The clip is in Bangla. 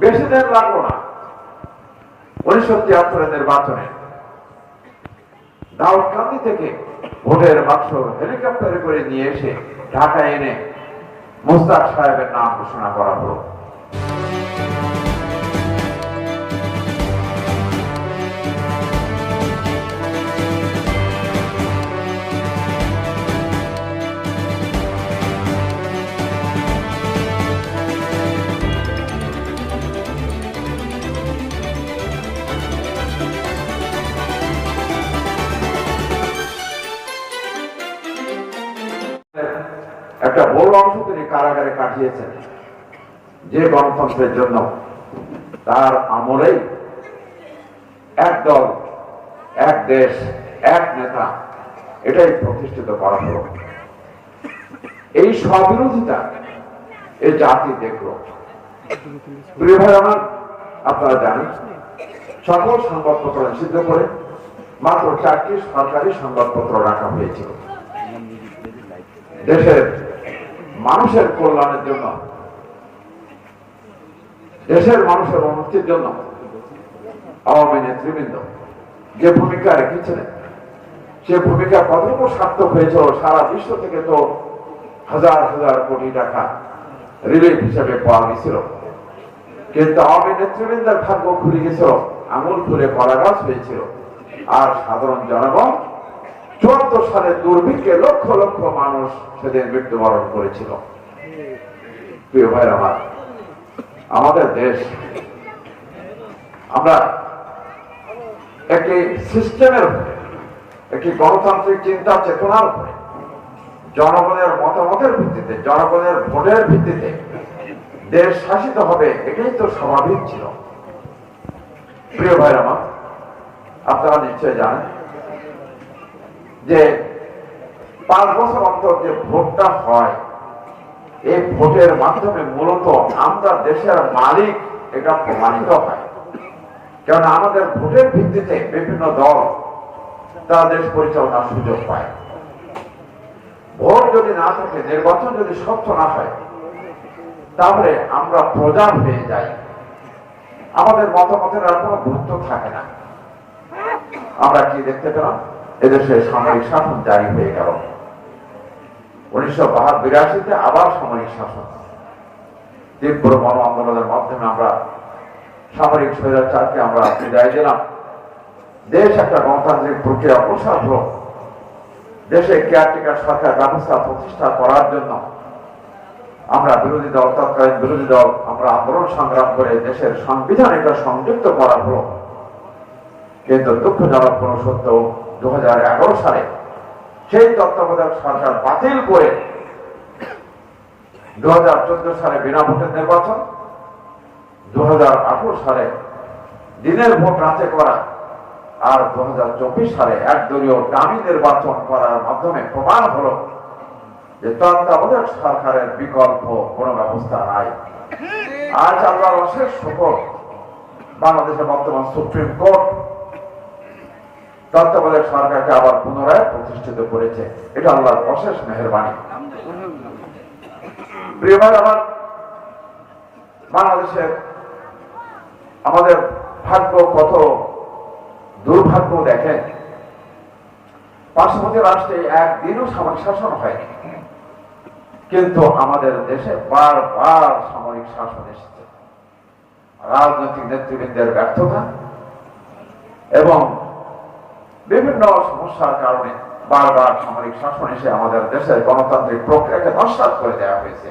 বেশি দিন লাগল না। উনিশশো তিয়াত্তরের নির্বাচনে দাউদকান্দি থেকে ভোটের বাক্স হেলিকপ্টারে করে নিয়ে এসে ঢাকা এনে মুস্তাক সাহেবের নাম ঘোষণা করা হলো। একটা বড় অংশ তিনি কারাগারে কাটিয়েছেন যে গণতন্ত্রের জন্য। তার আমলেই এক দল, এক দেশ, এক নেতা এটাই প্রতিষ্ঠিত করা হলো। এই স্ববিরোধিতা এই জাতি দেখল। প্রিয় ভাই আমার আপনারা জানেন, সকল সংবাদপত্র নিষিদ্ধ করে মাত্র চারটি সরকারি সংবাদপত্র রাখা হয়েছিল। দেশের মানুষের কল্যাণের জন্য, দেশের মানুষের উন্নতির জন্য আওয়ামী নেতৃবৃন্দ যে ভূমিকা রেখেছিলেন, সে ভূমিকা কতটুকু সার্থক হয়েছিল সারা বিশ্ব থেকে তো হাজার হাজার কোটি টাকা রিলিফ হিসেবে পাওয়া গেছিল। কিন্তু আওয়ামী নেতৃবৃন্দের ভাগ্য খুলে গেছিল, আঙুল খুলে কলা গাছ হয়েছিল। আর সাধারণ জনগণ চুয়াত্তর সালে দুর্ভিক্ষে লক্ষ লক্ষ মানুষ সেদিন মৃত্যুবরণ করেছিল। প্রিয় ভাই আমার, আমাদের দেশ, আমরা একটি সিস্টেমের উপরে, একটি গণতান্ত্রিক চিন্তা চেতনার উপরে, জনগণের মতামতের ভিত্তিতে, জনগণের ভোটের ভিত্তিতে দেশ শাসিত হবে, এটাই তো স্বাভাবিক ছিল। প্রিয় ভাই আমার, আপনারা নিশ্চয় জানেন যে পাঁচ বছর অন্তর যে ভোটটা হয়, এই ভোটের মাধ্যমে মূলত আমরা দেশের মালিক এটা প্রমাণিত হয়। কারণ আমাদের ভোটের ভিত্তিতে বিভিন্ন দল তারা দেশ পরিচালনার সুযোগ পায়। ভোট যদি না থাকে, নির্বাচন যদি স্বচ্ছ না হয়, তাহলে আমরা প্রজা হয়ে যাই। আমাদের মতামতের আর কোনো গুরুত্ব থাকে না। আমরা কি দেখতে পেলাম? এদেশে সামরিক শাসন জারি হয়ে গেল। উনিশশো বিরাশিতে আবার সামরিক শাসন। তীব্র গণ আন্দোলনের মাধ্যমে আমরা সামরিক স্বৈরাচারকে আমরা বিদায় দিলাম। দেশ একটা গণতান্ত্রিক প্রক্রিয়া প্রসার হল দেশে কেয়ারটেকার সরকার ব্যবস্থা প্রতিষ্ঠা করার জন্য আমরা বিরোধী দল, তৎকালীন বিরোধী দল, আমরা আন্দোলন সংগ্রাম করে দেশের সংবিধান এটা সংযুক্ত করা হলো কিন্তু দুঃখজনক কোন সত্য দু হাজার এগারো সালে সেই তত্ত্বাবধায়ক সরকার বাতিল করে দু হাজার চোদ্দ সালে বিনা ভোটের নির্বাচন দুই হাজার আঠারো সালে দিনের ভোট রাতে করা আর দু হাজার চব্বিশ সালে একদলীয় দামি নির্বাচন করার মাধ্যমে প্রমাণ হলো যে তত্ত্বাবধায়ক সরকারের বিকল্প কোন ব্যবস্থা নাই। আজ আল্লাহর অশেষ শুকর বাংলাদেশের বর্তমান সুপ্রিম কোর্ট তত্ত্বাবধায়ক সরকারকে আবার পুনরায় প্রতিষ্ঠিত করেছে। এটা আল্লাহর অশেষ মেহরবানি। প্রিয় ভাই, আমার বাংলাদেশের আমাদের ভাগ্য কত দুর্ভাগ্য দেখেন। পার্শ্ববর্তী রাষ্ট্রে একদিনও সামরিক শাসন হয়নি। কিন্তু আমাদের দেশে বারবার সামরিক শাসন এসেছে। রাজনৈতিক নেতৃবৃন্দের ব্যর্থতা এবং বিভিন্ন সমস্যার কারণে বারবার সামরিক শাসন এসে আমাদের দেশের গণতান্ত্রিক প্রক্রিয়াকে নস্বাত করে দেওয়া হয়েছে।